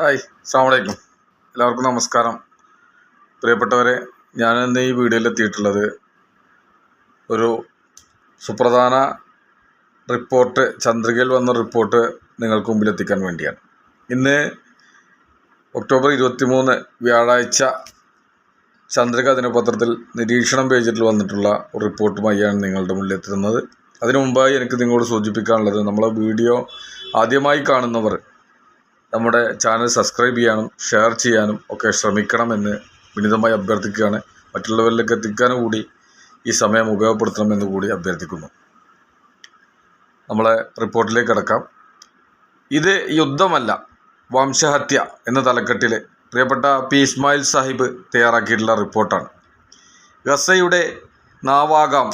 Hi അസ്സാമലൈക്കും എല്ലാവർക്കും നമസ്കാരം. പ്രിയപ്പെട്ടവരെ ഞാൻ ഇന്ന് ഈ വീഡിയോയിൽ എത്തിയിട്ടുള്ളത് ഒരു സുപ്രധാന റിപ്പോർട്ട് ചന്ദ്രികയിൽ വന്ന റിപ്പോർട്ട് നിങ്ങൾക്ക് മുമ്പിൽ എത്തിക്കാൻ വേണ്ടിയാണ്. ഇന്ന് ഒക്ടോബർ ഇരുപത്തി മൂന്ന് വ്യാഴാഴ്ച ചന്ദ്രിക ദിനപത്രത്തിൽ നിരീക്ഷണം പേജിൽ വന്നിട്ടുള്ള ഒരു റിപ്പോർട്ടുമായാണ് നിങ്ങളുടെ മുന്നിൽ എത്തുന്നത് അതിനു മുമ്പായി എനിക്ക് നിങ്ങളോട് സൂചിപ്പിക്കാനുള്ളത് നമ്മളെ വീഡിയോ ആദ്യമായി കാണുന്നവർ നമ്മുടെ ചാനൽ സബ്സ്ക്രൈബ് ചെയ്യാനും ഷെയർ ചെയ്യാനും ഒക്കെ ശ്രമിക്കണമെന്ന് വിനിതമായി അഭ്യർത്ഥിക്കുകയാണ്. മറ്റുള്ളവരിലേക്ക് എത്തിക്കാനും കൂടി ഈ സമയം ഉപയോഗപ്പെടുത്തണമെന്ന് കൂടി അഭ്യർത്ഥിക്കുന്നു. നമ്മളെ റിപ്പോർട്ടിലേക്ക് കിടക്കാം. ഇത് യുദ്ധമല്ല വംശഹത്യ എന്ന തലക്കെട്ടിൽ പ്രിയപ്പെട്ട പി ഇസ്മായിൽ സാഹിബ് തയ്യാറാക്കിയിട്ടുള്ള റിപ്പോർട്ടാണ്. ഗസയുടെ നാവാകാം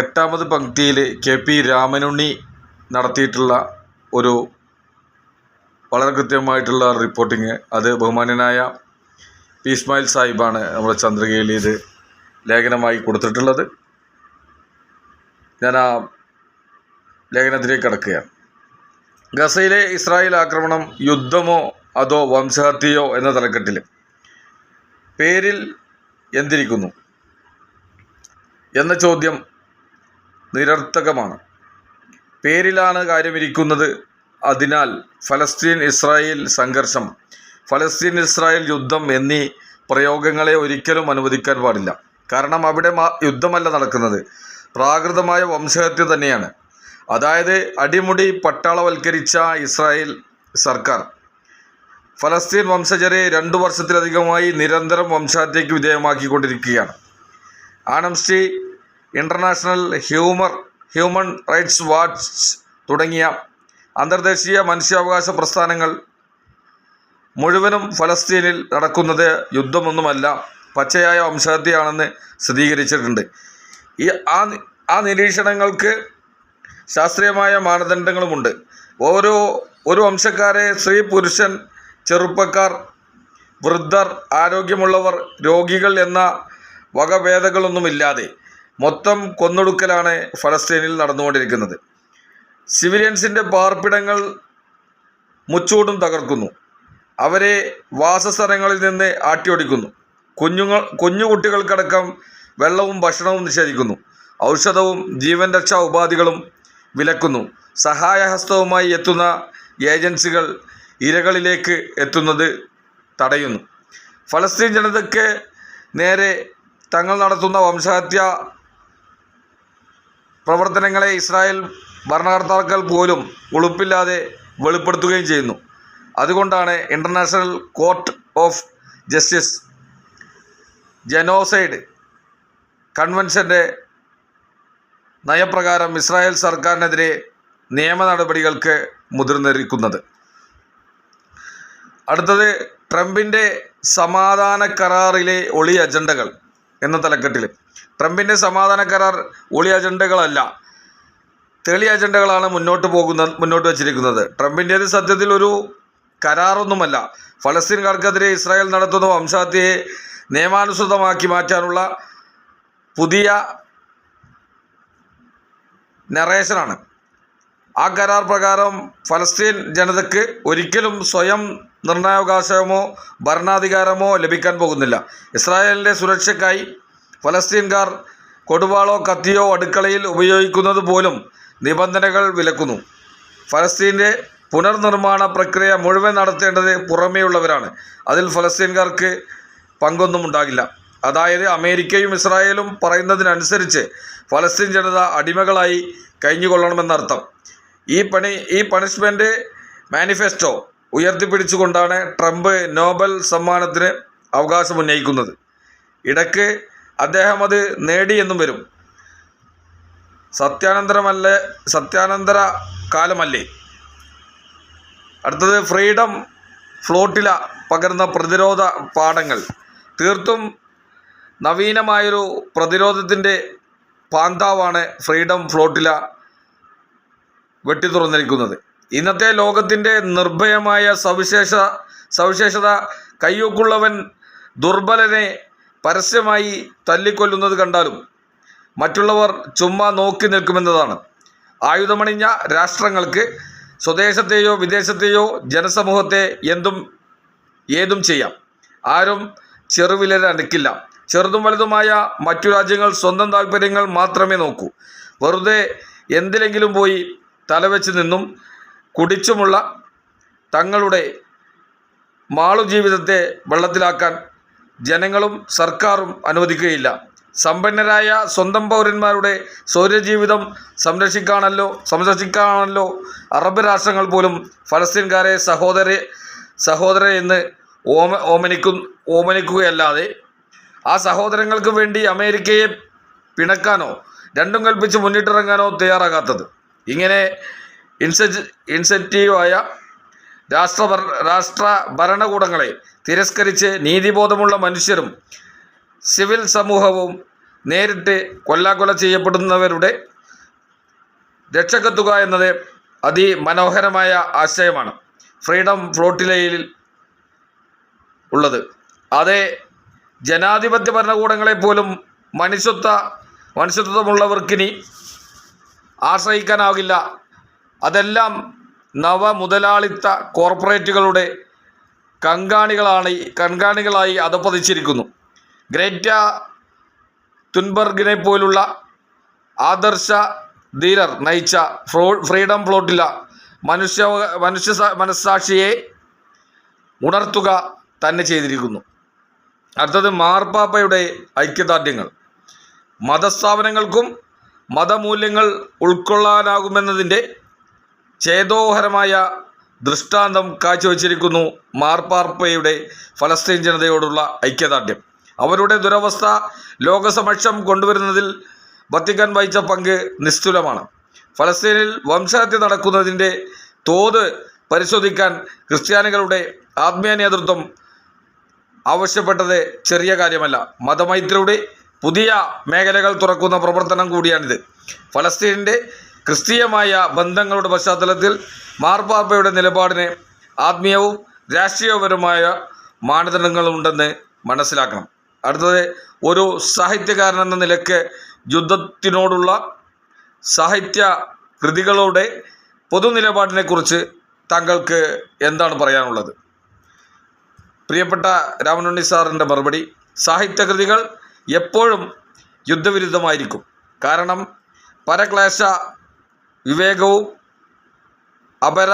എട്ടാമത് പങ്ക്തിയിൽ കെ പി രാമനുണ്ണി നടത്തിയിട്ടുള്ള ഒരു വളരെ കൃത്യമായിട്ടുള്ള റിപ്പോർട്ടിങ് അത് ബഹുമാന്യനായ പി ഇസ്മായിൽ സാഹിബാണ് നമ്മുടെ ചന്ദ്രികയിൽ ഇത് ലേഖനമായി കൊടുത്തിട്ടുള്ളത്. ഞാൻ ആ ലേഖനത്തിലേക്ക് കടക്കുകയാണ്. ഗസയിലെ ഇസ്രായേൽ ആക്രമണം യുദ്ധമോ അതോ വംശഹത്യയോ എന്ന തലക്കെട്ടിൽ പേരിൽ എന്തിരിക്കുന്നു എന്ന ചോദ്യം നിരർത്ഥകമാണ്. പേരിലാണ് കാര്യമിരിക്കുന്നത് അതിനാൽ ഫലസ്തീൻ ഇസ്രായേൽ സംഘർഷം ഫലസ്തീൻ ഇസ്രായേൽ യുദ്ധം എന്നീ പ്രയോഗങ്ങളെ ഒരിക്കലും അനുവദിക്കാൻ പാടില്ല. കാരണം അവിടെ യുദ്ധമല്ല നടക്കുന്നത്. പ്രാകൃതമായ വംശഹത്യ തന്നെയാണ്. അതായത് അടിമുടി പട്ടാളവൽക്കരിച്ച ഇസ്രായേൽ സർക്കാർ. ഫലസ്തീൻ വംശജരെ രണ്ടു വർഷത്തിലധികമായി നിരന്തരം വംശഹത്യയ്ക്ക് വിധേയമാക്കിക്കൊണ്ടിരിക്കുകയാണ്. Amnesty International humour human rights watch തുടങ്ങിയ അന്തർദേശീയ മനുഷ്യാവകാശ പ്രസ്ഥാനങ്ങൾ മുഴുവനും ഫലസ്തീനിൽ നടക്കുന്നത് യുദ്ധമൊന്നുമല്ല പച്ചയായ വംശഹത്യയാണെന്ന് സ്ഥിരീകരിച്ചിട്ടുണ്ട്. ഈ ആ ആ നിരീക്ഷണങ്ങൾക്ക് ശാസ്ത്രീയമായ മാനദണ്ഡങ്ങളുമുണ്ട്. ഓരോ ഒരു വംശക്കാരെ സ്ത്രീ പുരുഷൻ ചെറുപ്പക്കാർ വൃദ്ധർ ആരോഗ്യമുള്ളവർ രോഗികൾ എന്ന വകഭേദങ്ങളൊന്നുമില്ലാതെ മൊത്തം കൊന്നൊടുക്കലാണ് ഫലസ്തീനിൽ നടന്നുകൊണ്ടിരിക്കുന്നത്. സിവിലിയൻസിന്റെ പാർപ്പിടങ്ങൾ മുച്ചൂടും തകർക്കുന്നു. അവരെ വാസസ്ഥലങ്ങളിൽ നിന്ന് ആട്ടിയോടിക്കുന്നു. കുഞ്ഞുങ്ങൾ കുഞ്ഞുകുട്ടികൾക്കടക്കം വെള്ളവും ഭക്ഷണവും നിഷേധിക്കുന്നു. ഔഷധവും ജീവൻ രക്ഷാ ഉപാധികളും വിലക്കുന്നു. സഹായഹസ്തവുമായി എത്തുന്ന ഏജൻസികൾ ഇരകളിലേക്ക് എത്തുന്നത് തടയുന്നു. ഫലസ്തീൻ ജനതയ്ക്ക് നേരെ തങ്ങൾ നടത്തുന്ന വംശഹത്യ പ്രവർത്തനങ്ങളെ ഇസ്രായേൽ ഭരണകർത്താക്കൾ പോലും ഉളുപ്പില്ലാതെ വെളിപ്പെടുത്തുകയും ചെയ്യുന്നു. അതുകൊണ്ടാണ് international court of justice genocide കൺവെൻഷന്റെ നയപ്രകാരം ഇസ്രായേൽ സർക്കാരിനെതിരെ നിയമ നടപടികൾക്ക് മുതിർന്നിരിക്കുന്നത്. അടുത്തത് ട്രംപിന്റെ സമാധാന കരാറിലെ ഒളി അജണ്ടകൾ എന്ന തലക്കെട്ടിൽ. ട്രംപിന്റെ സമാധാന കരാർ ഒളി അജണ്ടകളല്ല. തെളി അജണ്ടകളാണ് മുന്നോട്ട് പോകുന്ന മുന്നോട്ട് വച്ചിരിക്കുന്നത്. ട്രംപിന്റേത് സത്യത്തിൽ ഒരു കരാറൊന്നുമല്ല. ഫലസ്തീൻകാർക്കെതിരെ ഇസ്രായേൽ നടത്തുന്ന വംശഹത്യയെ നിയമാനുസൃതമാക്കി മാറ്റാനുള്ള പുതിയ നറേഷനാണ് ആ കരാർ പ്രകാരം ഫലസ്തീൻ ജനതയ്ക്ക് ഒരിക്കലും സ്വയം നിർണയാവകാശമോ ഭരണാധികാരമോ ലഭിക്കാൻ പോകുന്നില്ല. ഇസ്രായേലിന്റെ സുരക്ഷയ്ക്കായി ഫലസ്തീൻകാർ കൊടുവാളോ കത്തിയോ അടുക്കളയിൽ ഉപയോഗിക്കുന്നത് പോലും നിബന്ധനകൾ വിലക്കുന്നു. ഫലസ്തീന്റെ പുനർനിർമ്മാണ പ്രക്രിയ മുഴുവൻ നടത്തേണ്ടത് പുറമേയുള്ളവരാണ്. അതിൽ ഫലസ്തീൻകാർക്ക് പങ്കൊന്നും ഉണ്ടാകില്ല. അതായത് അമേരിക്കയും ഇസ്രായേലും പറയുന്നതിനനുസരിച്ച് ഫലസ്തീൻ ജനത അടിമകളായി കഴിഞ്ഞുകൊള്ളണമെന്നർത്ഥം. ഈ പണി ഈ പണിഷ്മെന്റ് മാനിഫെസ്റ്റോ ഉയർത്തിപ്പിടിച്ചുകൊണ്ടാണ് ട്രംപ് നോബൽ സമ്മാനത്തിന് അവകാശം ഉന്നയിക്കുന്നത്. ഇടയ്ക്ക് അദ്ദേഹം അത് നേടിയെന്നും വരും. സത്യാനന്തരമല്ലേ സത്യാനന്തര കാലമല്ലേ? അടുത്തത് ഫ്രീഡം ഫ്ലോട്ടില പകർന്ന പ്രതിരോധ പാഠങ്ങൾ. തീർത്തും നവീനമായൊരു പ്രതിരോധത്തിന്റെ പാന്താവാണ് ഫ്രീഡം ഫ്ലോട്ടില വെട്ടി തുറന്നിരിക്കുന്നത് ഇന്നത്തെ ലോകത്തിന്റെ നിർഭയമായ സവിശേഷ സവിശേഷത കയ്യൊക്കുള്ളവൻ ദുർബലനെ പരസ്യമായി തല്ലിക്കൊല്ലുന്നത് കണ്ടാലും മറ്റുള്ളവർ ചുമ്മാ നോക്കി നിൽക്കുമെന്നതാണ്. ആയുധമണിഞ്ഞ രാഷ്ട്രങ്ങൾക്ക് സ്വദേശത്തെയോ വിദേശത്തെയോ ജനസമൂഹത്തെ എന്തും ഏതും ചെയ്യാം. ആരും ചെറുവിലരക്കില്ല ചെറുതും വലുതുമായ മറ്റു രാജ്യങ്ങൾ സ്വന്തം താല്പര്യങ്ങൾ മാത്രമേ നോക്കൂ. വെറുതെ എന്തിലെങ്കിലും പോയി തലവെച്ച് നിന്നും കുടിച്ചുമുള്ള തങ്ങളുടെ മാളു ജീവിതത്തെ വെള്ളത്തിലാക്കാൻ ജനങ്ങളും സർക്കാരും അനുവദിക്കുകയില്ല. സമ്പന്നരായ സ്വന്തം പൗരന്മാരുടെ സൗരജീവിതം സംരക്ഷിക്കാണല്ലോ സംരക്ഷിക്കാണല്ലോ. അറബ് രാഷ്ട്രങ്ങൾ പോലും ഫലസ്തീൻകാരെ സഹോദര സഹോദര എന്ന് ഓമ ഓമനിക്കും ഓമനിക്കുകയല്ലാതെ ആ സഹോദരങ്ങൾക്ക് വേണ്ടി അമേരിക്കയെ പിണക്കാനോ രണ്ടും കൽപ്പിച്ച് മുന്നിട്ടിറങ്ങാനോ തയ്യാറാകാത്തത്. ഇങ്ങനെ ഇൻസെറ്റ് ഇൻസെന്റീവായ രാഷ്ട്ര രാഷ്ട്ര ഭരണകൂടങ്ങളെ തിരസ്കരിച്ച് നീതിബോധമുള്ള മനുഷ്യരും സിവിൽ സമൂഹവും നേരിട്ട് കൊല്ലാക്കൊല ചെയ്യപ്പെടുന്നവരുടെ രക്ഷക്കെത്തുക എന്നത് അതിമനോഹരമായ ആശയമാണ്. ഫ്രീഡം ഫ്ലോട്ടിലയിൽ ഉള്ളത്. അതേ ജനാധിപത്യ ഭരണകൂടങ്ങളെ പോലും മനുഷ്യത്വ മനുഷ്യത്വമുള്ളവർക്കിനി ആശ്രയിക്കാനാകില്ല. അതെല്ലാം നവമുതലാളിത്ത കോർപ്പറേറ്റുകളുടെ കങ്കാണികളാണ് കൺകാണികളായി അധപ്പതിച്ചിരിക്കുന്നു ഗ്രേറ്റ തുൻബർഗിനെ പോലുള്ള ആദർശ ധീരർ നയിച്ച ഫ്രോ ഫ്രീഡം പ്ലോട്ടില മനുഷ്യ മനുഷ്യ മനസ്സാക്ഷിയെ ഉണർത്തുക തന്നെ ചെയ്തിരിക്കുന്നു. അടുത്തത് മാർപ്പാപ്പയുടെ ഐക്യദാർഢ്യങ്ങൾ. മതസ്ഥാപനങ്ങൾക്കും മതമൂല്യങ്ങൾ ഉൾക്കൊള്ളാനാകുമെന്നതിന്റെ ചേതോഹരമായ ദൃഷ്ടാന്തം കാഴ്ചവെച്ചിരിക്കുന്നു മാർപ്പാർപ്പയുടെ ഫലസ്തീൻ ജനതയോടുള്ള ഐക്യദാർഢ്യം. അവരുടെ ദുരവസ്ഥ ലോകസമക്ഷം കൊണ്ടുവരുന്നതിൽ വത്തിക്കാൻ വഹിച്ച പങ്ക് നിസ്തുലമാണ്. ഫലസ്തീനിൽ വംശഹത്യ നടക്കുന്നതിന്റെ തോത് പരിശോധിക്കാൻ ക്രിസ്ത്യാനികളുടെ ആത്മീയ നേതൃത്വം ആവശ്യപ്പെട്ടത് ചെറിയ കാര്യമല്ല. മതമൈത്രിയുടെ പുതിയ മേഖലകൾ തുറക്കുന്ന പ്രവർത്തനം കൂടിയാണിത്. ഫലസ്തീനിന്റെ ക്രിസ്തീയമായ ബന്ധങ്ങളുടെ പശ്ചാത്തലത്തിൽ മാർപ്പാപ്പയുടെ നിലപാടിന് ആത്മീയവും രാഷ്ട്രീയപരമായ മാനദണ്ഡങ്ങളുണ്ടെന്ന് മനസ്സിലാക്കണം. അടുത്തത് ഒരു സാഹിത്യകാരൻ എന്ന നിലയ്ക്ക് യുദ്ധത്തിനോടുള്ള സാഹിത്യ കൃതികളുടെ പൊതുനിലപാടിനെക്കുറിച്ച് താങ്കൾക്ക് എന്താണ് പറയാനുള്ളത്? പ്രിയപ്പെട്ട രാമനുണ്ണി സാറിന്റെ മറുപടി സാഹിത്യകൃതികൾ എപ്പോഴും യുദ്ധവിരുദ്ധമായിരിക്കും. കാരണം പരക്ലേശ വിവേകവും അപര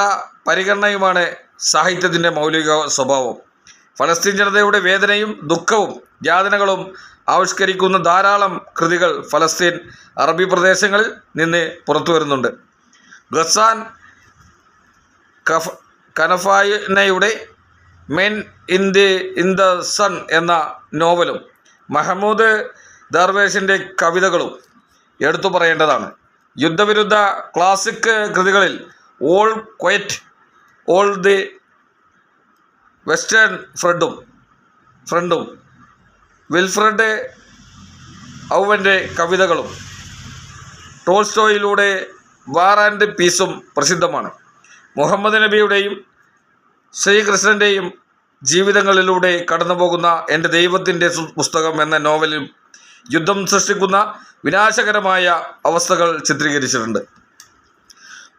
പരിഗണനയുമാണ് സാഹിത്യത്തിന്റെ മൗലിക സ്വഭാവം. ഫലസ്തീൻ ജനതയുടെ വേദനയും ദുഃഖവും യാതനകളും ആവിഷ്കരിക്കുന്ന ധാരാളം കൃതികൾ ഫലസ്തീൻ അറബി പ്രദേശങ്ങളിൽ നിന്ന് പുറത്തു വരുന്നുണ്ട്. ഗസാൻ കഫ് കനഫായനയുടെ men in the in the sun എന്ന നോവലും മഹമ്മൂദ് ദർവേഷിന്റെ കവിതകളും എടുത്തു പറയേണ്ടതാണ്. യുദ്ധവിരുദ്ധ ക്ലാസിക് കൃതികളിൽ all quiet all the western ഫ്രണ്ടും ഫ്രണ്ടും വിൽഫ്രഡ് ഔവന്റെ കവിതകളും ടോൾസ്റ്റോയിലൂടെ വാർ ആൻഡ് പീസും പ്രസിദ്ധമാണ്. മുഹമ്മദ് നബിയുടെയും ശ്രീകൃഷ്ണന്റെയും ജീവിതങ്ങളിലൂടെ കടന്നുപോകുന്ന എന്റെ ദൈവത്തിന്റെ പുസ്തകം എന്ന നോവലിൽ യുദ്ധം സൃഷ്ടിക്കുന്ന വിനാശകരമായ അവസ്ഥകൾ ചിത്രീകരിച്ചിട്ടുണ്ട്.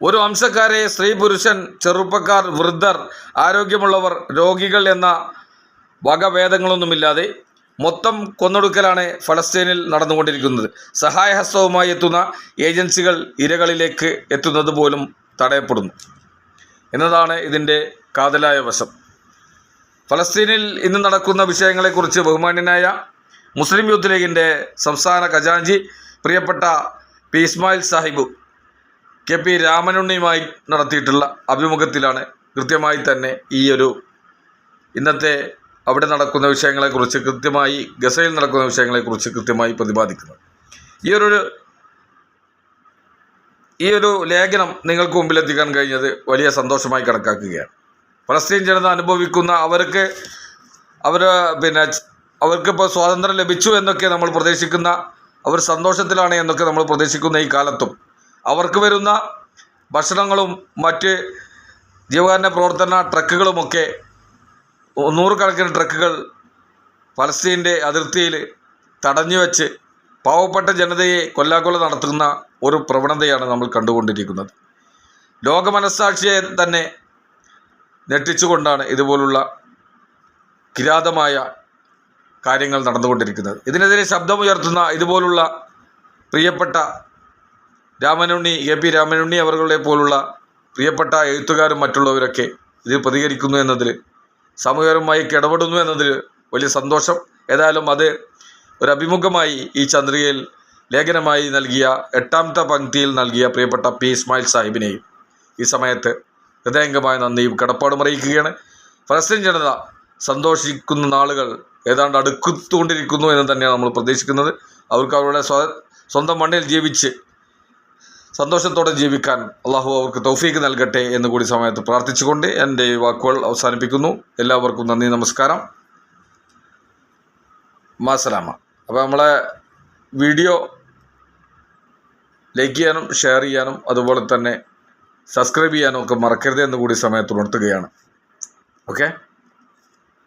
ഒരു വംശക്കാരെ സ്ത്രീ പുരുഷൻ ചെറുപ്പക്കാർ വൃദ്ധർ ആരോഗ്യമുള്ളവർ രോഗികൾ എന്ന വകഭേദങ്ങളൊന്നുമില്ലാതെ മൊത്തം കൊന്നൊടുക്കലാണ് ഫലസ്തീനിൽ നടന്നുകൊണ്ടിരിക്കുന്നത്. സഹായഹസ്തവുമായി എത്തുന്ന ഏജൻസികൾ ഇരകളിലേക്ക് എത്തുന്നത് പോലും തടയപ്പെടുന്നു. എന്നതാണ് ഇതിന്റെ കാതലായ വശം. ഫലസ്തീനിൽ ഇന്ന് നടക്കുന്ന വിഷയങ്ങളെക്കുറിച്ച് ബഹുമാന്യനായ മുസ്ലിം യൂത്ത് ലീഗിന്റെ സംസ്ഥാന ഖജാൻജി പ്രിയപ്പെട്ട P Ismail Sahib K P രാമനുണ്ണിയുമായി നടത്തിയിട്ടുള്ള അഭിമുഖത്തിലാണ് കൃത്യമായി തന്നെ ഈ ഒരു ഇന്നത്തെ അവിടെ നടക്കുന്ന വിഷയങ്ങളെക്കുറിച്ച് കൃത്യമായി ഗസയിൽ നടക്കുന്ന വിഷയങ്ങളെക്കുറിച്ച് കൃത്യമായി പ്രതിപാദിക്കുന്നത്. ഈ ഒരു ഈ ഒരു ലേഖനം നിങ്ങൾക്ക് മുമ്പിലെത്തിക്കാൻ കഴിഞ്ഞത് വലിയ സന്തോഷമായി കണക്കാക്കുകയാണ്. ഫലസ്തീൻ ജനത അനുഭവിക്കുന്ന അവർക്ക് അവർ പിന്നെ അവർക്കിപ്പോൾ സ്വാതന്ത്ര്യം ലഭിച്ചു എന്നൊക്കെ നമ്മൾ പ്രതീക്ഷിക്കുന്ന അവർ സന്തോഷത്തിലാണ് എന്നൊക്കെ നമ്മൾ പ്രതീക്ഷിക്കുന്ന ഈ കാലത്തും അവർക്ക് വരുന്ന ഭക്ഷണങ്ങളും മറ്റ് ജീവകാരുണ്യ പ്രവർത്തന ട്രക്കുകളുമൊക്കെ നൂറുകണക്കിന് ട്രക്കുകൾ ഫലസ്തീന്റെ അതിർത്തിയിൽ തടഞ്ഞു വെച്ച് പാവപ്പെട്ട ജനതയെ കൊല്ലാക്കൊല നടത്തുന്ന ഒരു പ്രവണതയാണ് നമ്മൾ കണ്ടുകൊണ്ടിരിക്കുന്നത്. ലോകമനസാക്ഷിയെ തന്നെ ഞെട്ടിച്ചുകൊണ്ടാണ് ഇതുപോലുള്ള കിരാതമായ കാര്യങ്ങൾ നടന്നുകൊണ്ടിരിക്കുന്നത്. ഇതിനെതിരെ ശബ്ദമുയർത്തുന്ന ഇതുപോലുള്ള പ്രിയപ്പെട്ട രാമനുണ്ണി എ പി രാമനുണ്ണി അവരുടെ പോലുള്ള പ്രിയപ്പെട്ട എഴുത്തുകാരും മറ്റുള്ളവരൊക്കെ ഇതിൽ പ്രതികരിക്കുന്നു എന്നതിൽ സാമൂഹികമായി ഇടപെടുന്നു എന്നതിൽ വലിയ സന്തോഷം. ഏതായാലും അത് ഒരു അഭിമുഖമായി ഈ ചന്ദ്രികയിൽ ലേഖനമായി നൽകിയ എട്ടാമത്തെ പങ്ക്തിയിൽ നൽകിയ പ്രിയപ്പെട്ട പി ഇസ്മായിൽ സാഹിബിനെയും ഈ സമയത്ത് ഹൃദയംഗമായ നന്ദിയും കടപ്പാടും അറിയിക്കുകയാണ്. ഫലസ്തീൻ ജനത സന്തോഷിക്കുന്ന നാളുകൾ ഏതാണ്ട് അടുക്കുത്തുകൊണ്ടിരിക്കുന്നു എന്ന് തന്നെയാണ് നമ്മൾ പ്രതീക്ഷിക്കുന്നത്. അവർക്ക് അവരുടെ സ്വ സ്വന്തം മണ്ണിൽ ജീവിച്ച് സന്തോഷത്തോടെ ജീവിക്കാൻ അള്ളാഹു അവർക്ക് തൗഫീക്ക് നൽകട്ടെ എന്ന് കൂടി സമയത്ത് പ്രാർത്ഥിച്ചുകൊണ്ട് എന്റെ വാക്കുകൾ അവസാനിപ്പിക്കുന്നു. എല്ലാവർക്കും നന്ദി നമസ്കാരം. മാസലാമ. അപ്പോൾ നമ്മളെ വീഡിയോ ലൈക്ക് ചെയ്യാനും ഷെയർ ചെയ്യാനും അതുപോലെ തന്നെ സബ്സ്ക്രൈബ് ചെയ്യാനും ഒക്കെ മറക്കരുത് എന്ന് കൂടി സമയത്ത് ഉണർത്തുകയാണ്. ഓക്കെ?